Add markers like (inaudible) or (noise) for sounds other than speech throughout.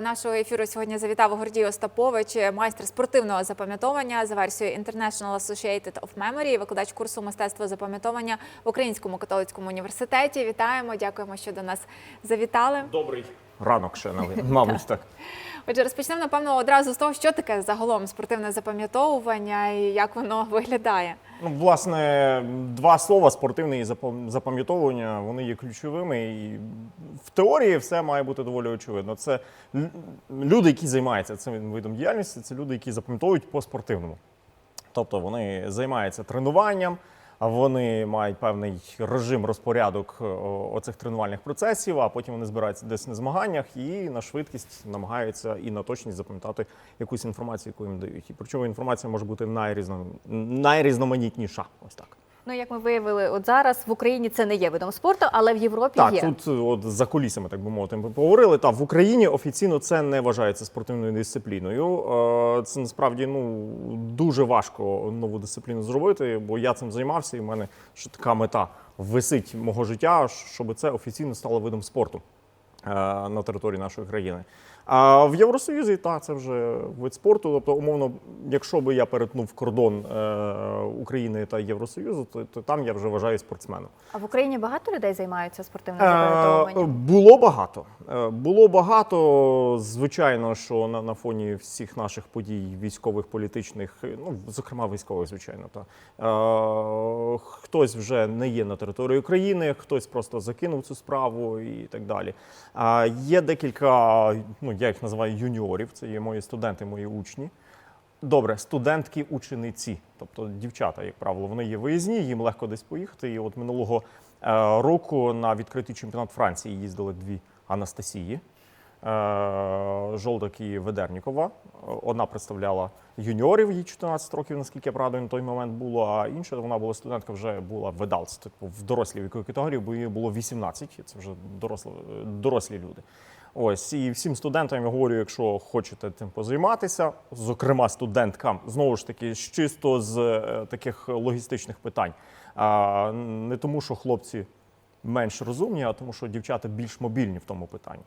нашого ефіру сьогодні завітав Гордій Остапович, майстер спортивного запам'ятовування за версією International Associated of Memory, викладач курсу мистецтва запам'ятовування в Українському католицькому університеті. Вітаємо, дякуємо, що до нас завітали. Добрий ранок ще (laughs) мабуть, так. Отже, розпочнемо напевно одразу з того, що таке загалом спортивне запам'ятовування і як воно (laughs) виглядає. Ну, власне, два слова спортивне і запам'ятовування вони є ключовими. І в теорії все має бути доволі очевидно. Це люди, які займаються цим видом діяльності, це люди, які запам'ятовують по спортивному. Тобто вони займаються тренуванням, вони мають певний режим, розпорядок оцих тренувальних процесів, а потім вони збираються десь на змаганнях і на швидкість намагаються і на точність запам'ятати якусь інформацію, яку їм дають. І причому інформація може бути найрізно, найрізноманітніша. Ось так. Ну, як ми виявили, от зараз в Україні це не є видом спорту, але в Європі Так, є. тут от за кулісами, так би мовити, ми поговорили. Та в Україні офіційно це не вважається спортивною дисципліною. Е, Це насправді ну дуже важко нову дисципліну зробити, бо я цим займався, і в мене ще така мета висить мого життя, щоб це офіційно стало видом спорту е, на території нашої країни. А в Євросоюзі та це вже вид спорту. Тобто, умовно, якщо би я перетнув кордон е, України та Євросоюзу, то, то там я вже вважаю спортсменом. А в Україні багато людей займаються спортивним Е. Було багато. Е, Було багато. Звичайно, що на, на фоні всіх наших подій, військових, політичних, е, ну зокрема військових, звичайно, та е, хтось вже не є на території України, хтось просто закинув цю справу і так далі. А є декілька, ну я їх називаю юніорів. Це є мої студенти, мої учні. Добре, студентки, учениці, тобто дівчата, як правило, вони є виїзні, їм легко десь поїхати. І от минулого е, року на відкритий чемпіонат Франції їздили дві Анастасії. Е, Жолдак і Ведернікова. Одна представляла юніорів, їй 14 років, наскільки я пригадую, на той момент було, а інша вона була студентка, вже була Ведалс, типу в дорослій віковій категорії, бо їй було 18, це вже дорослі, дорослі люди. Ось і всім студентам я говорю, якщо хочете тим позайматися, зокрема студенткам, знову ж таки, чисто з е, таких логістичних питань. А, не тому, що хлопці менш розумні, а тому, що дівчата більш мобільні в тому питанні.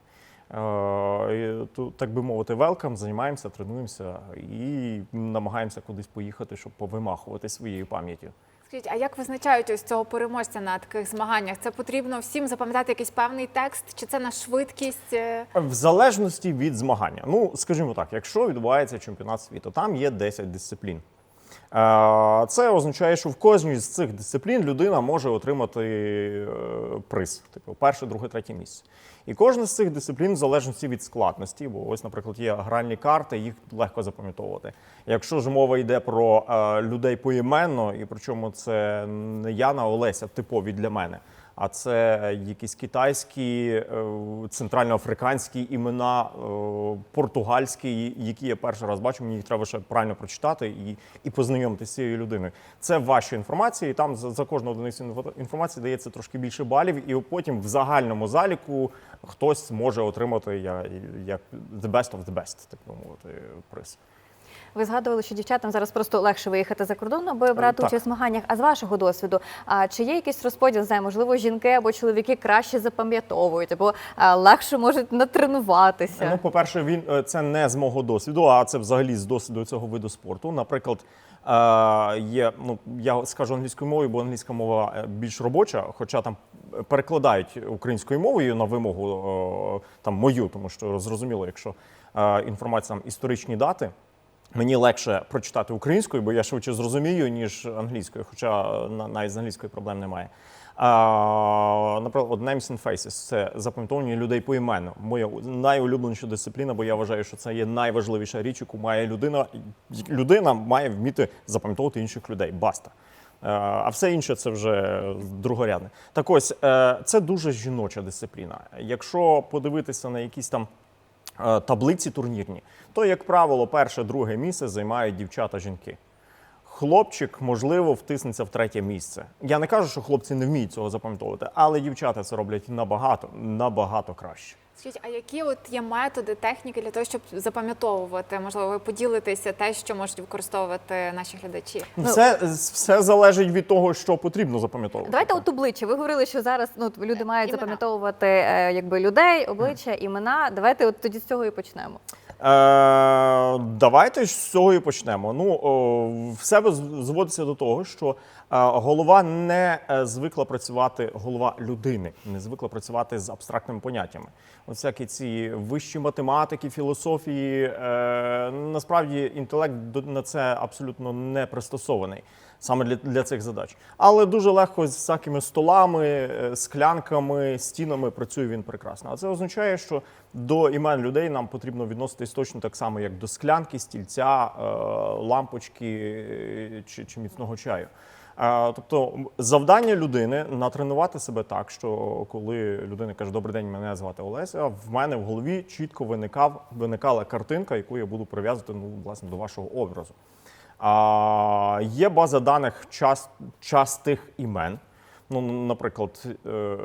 То, так би мовити, велкам, займаємося, тренуємося і намагаємося кудись поїхати, щоб повимахувати своєю пам'яттю. Скажіть, а як визначають ось цього переможця на таких змаганнях? Це потрібно всім запам'ятати якийсь певний текст, чи це на швидкість? Е, В залежності від змагання. Ну, скажімо так, якщо відбувається чемпіонат світу, там є 10 дисциплін. Е, Це означає, що в кожній з цих дисциплін людина може отримати е, приз, типу перше, друге, третє місце. І кожна з цих дисциплін, в залежності від складності, бо ось, наприклад, є гральні карти, їх легко запам'ятовувати. Якщо ж мова йде про е, людей поіменно, і причому це не Яна Олеся, типові для мене, а це якісь китайські, е, центральноафриканські імена, е, португальські, які я перший раз бачу. Мені їх треба ще правильно прочитати і, і познайомитися з цією людиною. Це ваша інформація, і там за, за кожну одиницю інфо- інформації дається трошки більше балів, і потім в загальному заліку хтось може отримати як the best of the best, так би мовити, приз. Ви згадували, що дівчатам зараз просто легше виїхати за кордон, аби брати так. участь в змаганнях. А з вашого досвіду, а чи є якийсь розподіл? Не знаю, можливо, жінки або чоловіки краще запам'ятовують, або легше можуть натренуватися? Ну, по-перше, він е, це не з мого досвіду, а це взагалі з досвіду цього виду спорту. Наприклад, е, є, ну я скажу англійською мовою, бо англійська мова е, більш робоча, хоча там перекладають українською мовою на вимогу е, там мою, тому що зрозуміло, якщо е, інформація там історичні дати. Мені легше прочитати українською, бо я швидше зрозумію, ніж англійською, хоча навіть з англійською проблем немає. Наприклад, Names and Faces – це запам'ятовування людей поіменно. Моя найулюбленіша дисципліна, бо я вважаю, що це є найважливіша річ, яку має людина. Людина має вміти запам'ятовувати інших людей. Баста. Е, А все інше це вже другорядне. Так ось, е, це дуже жіноча дисципліна. Якщо подивитися на якісь там таблиці турнірні, то, як правило, перше, друге місце займають дівчата-жінки. Хлопчик, можливо, втиснеться в третє місце. Я не кажу, що хлопці не вміють цього запам'ятовувати, але дівчата це роблять набагато, набагато краще. Скажіть, а які от є методи, техніки для того, щоб запам'ятовувати? Можливо, ви поділитеся те, що можуть використовувати наші глядачі? Все, все залежить від того, що потрібно запам'ятовувати. Давайте от обличчя. Ви говорили, що зараз ну, люди мають Імена. запам'ятовувати е, якби людей, обличчя, імена. Давайте от тоді з цього і почнемо. Е, давайте з цього і почнемо. Ну, о, все зводиться до того, що голова не е, звикла працювати, голова людини не звикла працювати з абстрактними поняттями. От всякі ці вищі математики, філософії. Е, насправді інтелект на це абсолютно не пристосований. Саме для, для цих задач, але дуже легко з всякими столами, е, склянками, стінами працює він прекрасно. А це означає, що до імен людей нам потрібно відноситись точно так само, як до склянки, стільця, лампочки чи, чи міцного чаю. Е, Тобто завдання людини натренувати себе так, що коли людина каже Добрий день, мене звати Олеся, в мене в голові чітко виникав, виникала картинка, яку я буду прив'язувати ну, власне, до вашого образу. А, є база даних час, частих імен. Ну, наприклад, е,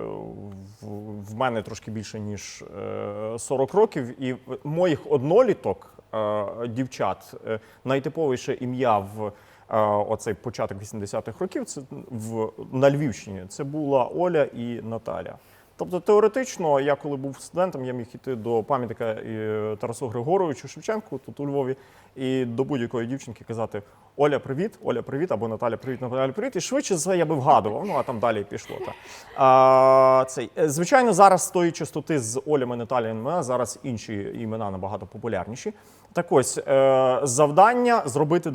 в- мене трошки більше ніж е, 40 років, і моїх одноліток е, дівчат е, найтиповіше ім'я в е, оцей початок 80-х років це в на Львівщині. Це була Оля і Наталя. Тобто теоретично, я коли був студентом, я міг іти до пам'ятника е, Тарасу Григоровичу Шевченку тут у Львові, і до будь-якої дівчинки казати Оля, привіт, Оля, привіт, або Наталя, привіт, Наталя, привіт. І швидше за я би вгадував. Ну а там далі пішло. Та. А, цей. е, Звичайно, зараз з тої частоти з Олями, Наталіями, зараз інші імена набагато популярніші. Так ось е, завдання зробити е,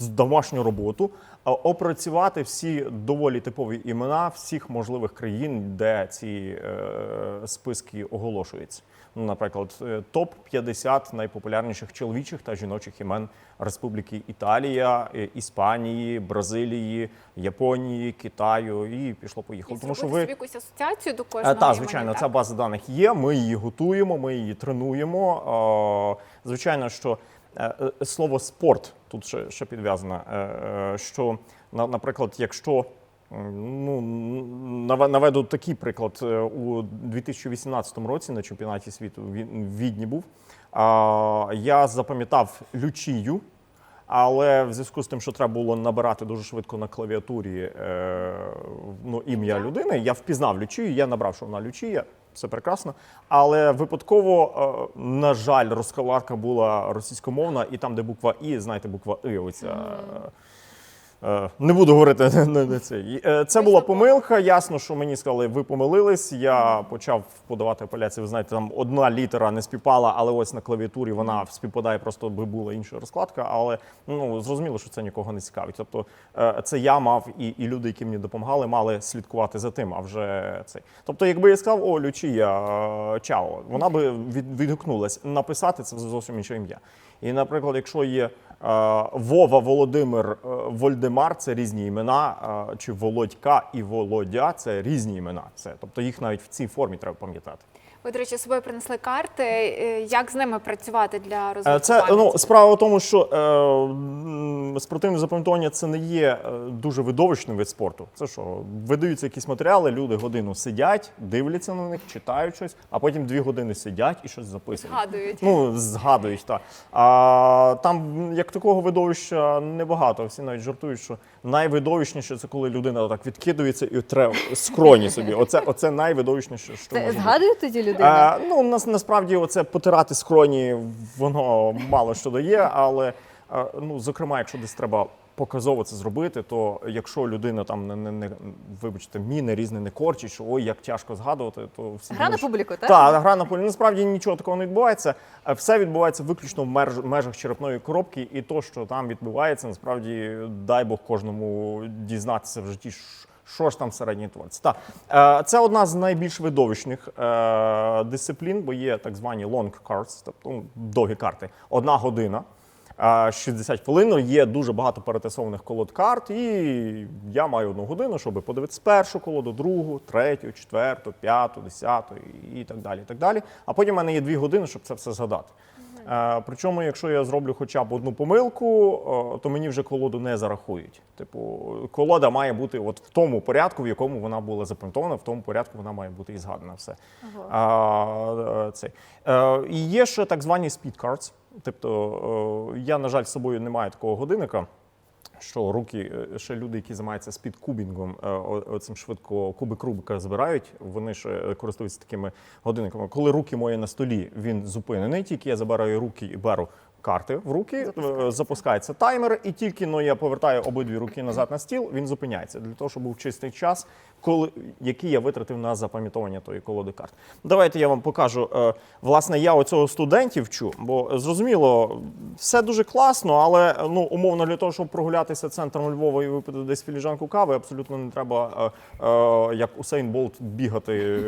домашню роботу, е, опрацювати всі доволі типові імена всіх можливих країн, де ці е, списки оголошуються. Ну, наприклад, топ 50 найпопулярніших чоловічих та жіночих імен Республіки Італія, Іспанії, Бразилії, Японії, Китаю і пішло поїхало. І Тому що ви якусь асоціацію до кожного Так, імені, звичайно, так? ця база даних є. Ми її готуємо, ми її тренуємо. Звичайно, що е, е, слово спорт тут ще, ще підв'язане. е, Що, на- наприклад, якщо ну, наведу такий приклад у 2018 році на чемпіонаті світу в Відні був. Я запам'ятав Лючію. Але в зв'язку з тим, що треба було набирати дуже швидко на клавіатурі ну, ім'я людини, я впізнав Лючію, я набрав, що вона Лючія, все прекрасно. Але випадково, е, на жаль, розкладка була російськомовна, і там, де буква І, знаєте, буква И, оця. Е, Не буду говорити (laughs) на це. Е, Це була помилка. Ясно, що мені сказали, ви помилились. Я почав подавати апеляцію. Ви знаєте, там одна літера не співпала, але ось на клавіатурі вона співпадає, просто би була інша розкладка. Але ну зрозуміло, що це нікого не цікавить. Тобто е, це я мав і, і люди, які мені допомагали, мали слідкувати за тим. А вже цей. Тобто, якби я сказав, о, Лючія, чао, вона би від, відгукнулась. Написати це зовсім інше ім'я. І, наприклад, якщо є Вова, Володимир, е, Вольдемар це різні імена, чи Володька і Володя це різні імена. Це, тобто їх навіть в цій формі треба пам'ятати. Ви, до речі, з собою принесли карти. Е, Як з ними працювати для Е, розвитку Це пам'яті? ну справа в тому, що е, спортивне запам'ятовування це не є е, дуже видовищний вид спорту. Це що, видаються якісь матеріали, люди годину сидять, дивляться на них, читають щось, а потім дві години сидять і щось записують. Згадують. Ну, згадують, так. А там як такого видовища небагато. Всі навіть жартують, що найвидовищніше це коли людина так відкидується і тре скроні собі. Оце, оце найвидовищніше, що Це може бути. згадує тоді людина? Ну, нас, насправді, оце потирати скроні, воно мало що дає, але ну, зокрема, якщо десь треба показово це зробити, то якщо людина там не, не, не вибачте, міни різне не корчить, що ой, як тяжко згадувати, то всі Гра на думають, що- публіку, так? Так, гра на полі. Насправді нічого такого не відбувається. Е, Все відбувається виключно в меж- межах черепної коробки, і то, що там відбувається, насправді дай Бог кожному дізнатися в житті. Що ж там всередині твориться? Так, е, це одна з найбільш видовищних е, дисциплін, бо є так звані long cards, тобто ну, довгі карти. Одна година, е, 60 хвилин. Є дуже багато перетасованих колод карт, і я маю одну годину, щоб подивитися першу колоду, другу, третю, четверту, п'яту, десяту і так далі. І так далі. А потім в мене є дві години, щоб це все згадати. Е, Причому, якщо я зроблю хоча б одну помилку, е, то мені вже колоду не зарахують. Типу, колода має бути от в тому порядку, в якому вона була запам'ятована, в тому порядку вона має бути і згадана. Все. А, це. Е, І є ще так звані speed cards. Тобто, я, на жаль, з собою не маю такого годинника. Що руки, е, ще люди, які займаються спідкубінгом, е, оцим швидко кубик Рубика збирають, вони ще е, користуються такими годинниками. Коли руки мої на столі, він зупинений, тільки я забираю руки і беру карти в руки, е, Запускається. запускається таймер, і тільки ну, я повертаю обидві руки назад на стіл, він зупиняється для того, щоб був чистий час, коли, який я витратив на запам'ятовування тої колоди карт. Давайте я вам покажу. е, Власне, я оцього студентів вчу, бо зрозуміло, все дуже класно, але ну, умовно для того, щоб прогулятися центром Львова і випити десь філіжанку кави, абсолютно не треба, е, е, як Усейн Болт, бігати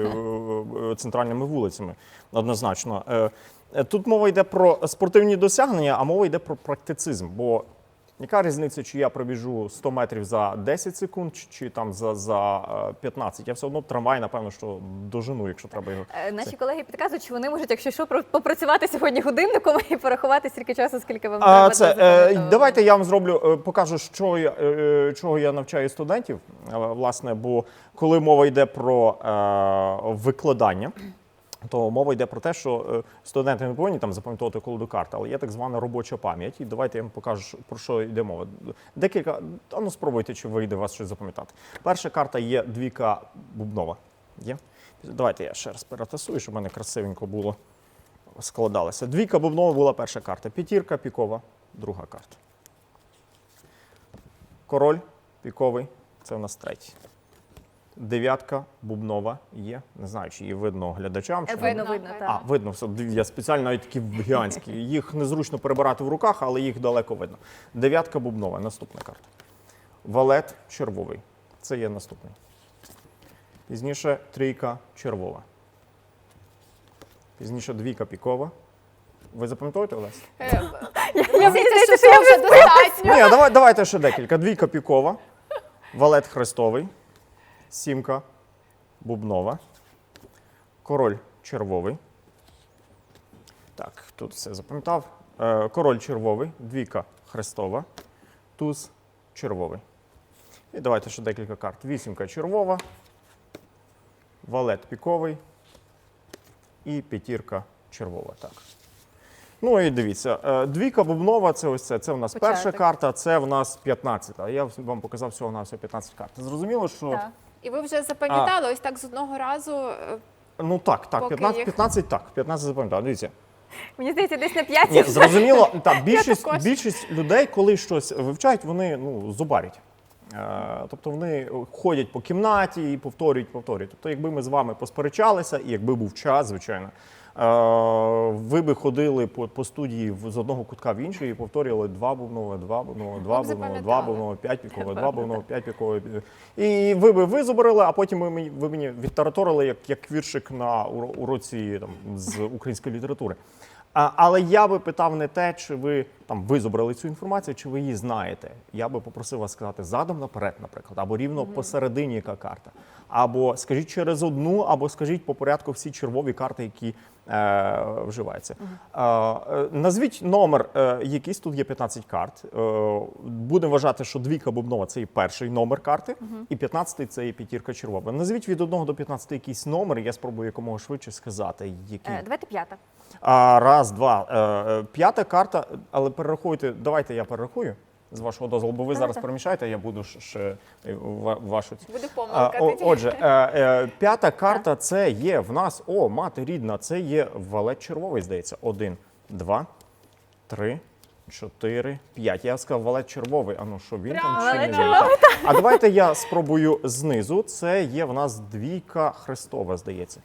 центральними вулицями. Однозначно. Тут мова йде про спортивні досягнення, а мова йде про практицизм. Бо яка різниця, чи я пробіжу 100 метрів за 10 секунд, чи, там за, за е, 15? Я все одно трамвай, напевно, що дожену, якщо треба його. Е, Наші колеги підказують, що вони можуть, якщо що, попрацювати сьогодні годинником і порахувати стільки часу, скільки вам треба. це, е, давайте я вам зроблю, е, покажу, що я, е, чого я навчаю студентів. Е, Власне, бо коли мова йде про е, викладання, то мова йде про те, що е, студенти не повинні там запам'ятовувати колоду карт, але є так звана робоча пам'ять. І давайте я вам покажу, про що йде мова. Декілька, а ну спробуйте, чи вийде у вас щось запам'ятати. Перша карта є двійка бубнова. Є? Давайте я ще раз перетасую, щоб в мене красивенько було складалося. Двійка бубнова була перша карта. П'ятірка пікова, друга карта. Король піковий це у нас третій. Дев'ятка бубнова є. Не знаю, чи її видно глядачам. Чи Е, не Видно, Видно, видно, видно. так. а, видно, все. Я спеціально навіть такі гігантські. Їх незручно перебирати в руках, але їх далеко видно. Дев'ятка бубнова, наступна карта. Валет червовий. Це є наступний. Пізніше трійка червова. Пізніше двійка пікова. Ви запам'ятовуєте, Олесь? Е, що я вже достатньо. Ні, давайте ще декілька. Двійка пікова, валет хрестовий, сімка бубнова, король червовий. Так, тут все запам'ятав. Е, Король червовий, двійка хрестова, туз червовий. І давайте ще декілька карт. Вісімка червова, валет піковий і п'ятірка червова. Так. Ну і дивіться, е, двійка бубнова це ось це. Це в нас перша карта, це в нас 15-та. Я вам показав всього на всього 15 карт. Зрозуміло, що Так. І ви вже запам'ятали ось так з одного разу. е, ну так, так, Поки 15, їх- 15 так, 15 запам'ятав. Дивіться. Мені здається, десь на п'ять. Ні, зрозуміло, так, більшість, також. більшість людей, коли щось вивчають, вони ну, зубарять. Е, Тобто вони ходять по кімнаті і повторюють, повторюють. Тобто, якби ми з вами посперечалися, і якби був час, звичайно, ви би ходили по, по студії з одного кутка в інший і повторювали два бубнова, два бубнова, два бубнова, два бубнова, п'ять пікове, два бубнова, п'ять пікове. І ви би визубрили, а потім ви мені, ви мені відтараторили як, як віршик на уро- уроці там, з української літератури. Але я би питав не те, чи ви там визобрали цю інформацію, чи ви її знаєте. Я би попросив вас сказати задом наперед, наприклад, або рівно посередині яка карта. Або скажіть через одну, або скажіть по порядку всі червові карти, які е, вживаються. Е, е, назвіть номер, е, якийсь тут є 15 карт. Е, будемо вважати, що двійка бубнова це і перший номер карти, і 15 це і п'ятірка червова. Назвіть від 1 до 15 якийсь номер, і я спробую якомога швидше сказати, який. Е, Давайте п'ята. А, раз, два. Е, е, п'ята карта, але перерахуйте. Давайте я перерахую з вашого дозволу, бо ви зараз перемішаєте, я буду ще- е, ва- вашу. Буде помилка. о- отже, п'ята карта це є в нас. О, мати рідна, це є валет червовий, здається. Один, два, три. Чотири, п'ять. Я сказав валет червовий. А ну що він там чи не? А давайте я спробую знизу. Це є в нас двійка хрестова, здається.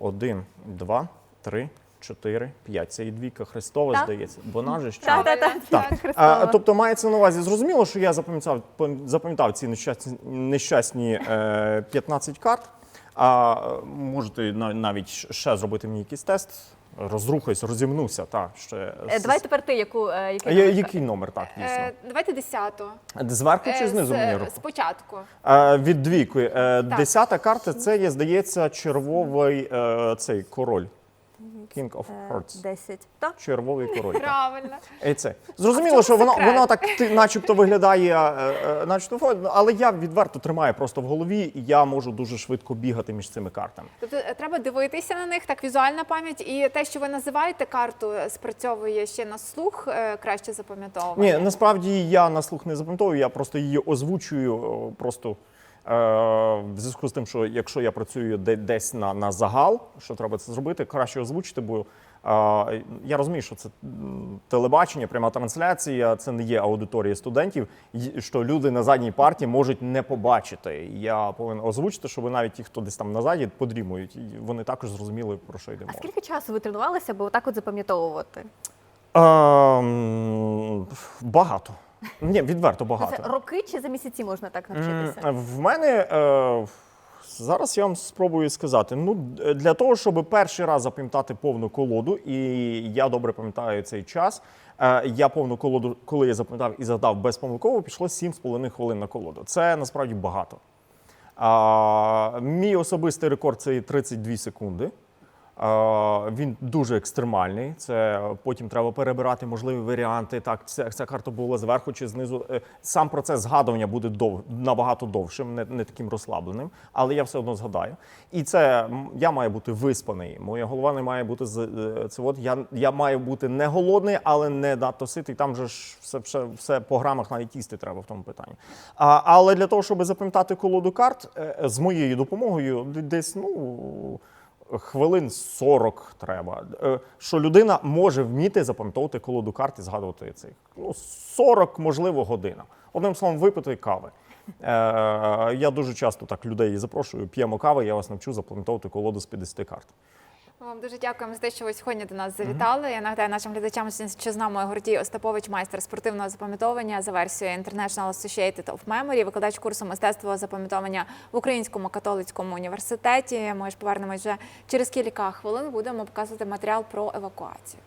Один, два, три, чотири, п'ять. Це і двійка хрестова, Так. здається. Вона же що? Так, так, так. Так. так. А, тобто мається на увазі, зрозуміло, що я запам'ятав, пам- запам'ятав ці нещасні, нещасні е, 15 карт. А е, можете на- навіть ще зробити мені якийсь тест. Розрухаюсь, розімнуся. Так, ще. Е, Давай тепер ти, яку е, який я- номер який номер, так, дійсно? Е, Давайте десяту. Зверху чи Е, знизу з- мені руку? Спочатку. Е, від двійки. Е, Десята карта це є, здається, червовий е, цей король. King of Е, Hearts. 10. Так. Червовий король. так. Правильно. І це. (laughs) Зрозуміло, що воно, секрет? воно так ти, начебто виглядає, е, е, начебто, фо- але я відверто тримаю просто в голові, і я можу дуже швидко бігати між цими картами. Тобто е, треба дивитися на них, так візуальна пам'ять, і те, що ви називаєте карту, е, спрацьовує ще на слух, е, краще запам'ятовування. Ні, насправді я на слух не запам'ятовую, я просто її озвучую о, просто. Е, В зв'язку з тим, що якщо я працюю десь на, на загал, що треба це зробити, краще озвучити, бо е, я розумію, що це телебачення, пряма трансляція, це не є аудиторія студентів, що люди на задній парті можуть не побачити. Я повинен озвучити, щоб навіть ті, хто десь там назаді подрімують, вони також зрозуміли, про що йде А скільки часу ви тренувалися, аби отак от запам'ятовувати? Ем, багато. Ні, відверто багато. Це роки чи за місяці можна так навчитися? В мене е, зараз я вам спробую сказати. Ну, для того, щоб перший раз запам'ятати повну колоду, і я добре пам'ятаю цей час. е, Я повну колоду, коли я запам'ятав і задав безпомилково, пішло 7,5 хвилин на колоду. Це насправді багато. А, мій особистий рекорд це 32 секунди. Він дуже екстремальний. Це потім треба перебирати можливі варіанти. Так, ця, ця карта була зверху чи знизу. Е, Сам процес згадування буде дов, набагато довшим, не, не таким розслабленим, але я все одно згадаю. І це я маю бути виспаний. Моя голова не має бути е, це. От я, я маю бути не голодний, але не надто ситий. Там же ж все, все, все по грамах навіть їсти треба в тому питанні. А, але для того, щоб запам'ятати колоду карт, е, з моєю допомогою десь ну. Хвилин 40 треба. Е, Що людина може вміти запам'ятовувати колоду карт і згадувати цих. Ну, 40, можливо, година. Одним словом, випити кави. Е, я дуже часто так людей запрошую, п'ємо кави, я вас навчу запам'ятовувати колоду з 50 карт. Вам дуже дякуємо за те, що ви сьогодні до нас завітали. Я нагадаю нашим глядачам, що з нами Гордій Остапович, майстер спортивного запам'ятовування за версією International Associated of Memory, викладач курсу мистецтва запам'ятовування в Українському католицькому університеті. Ми ж повернемось вже через кілька хвилин. Будемо показувати матеріал про евакуацію.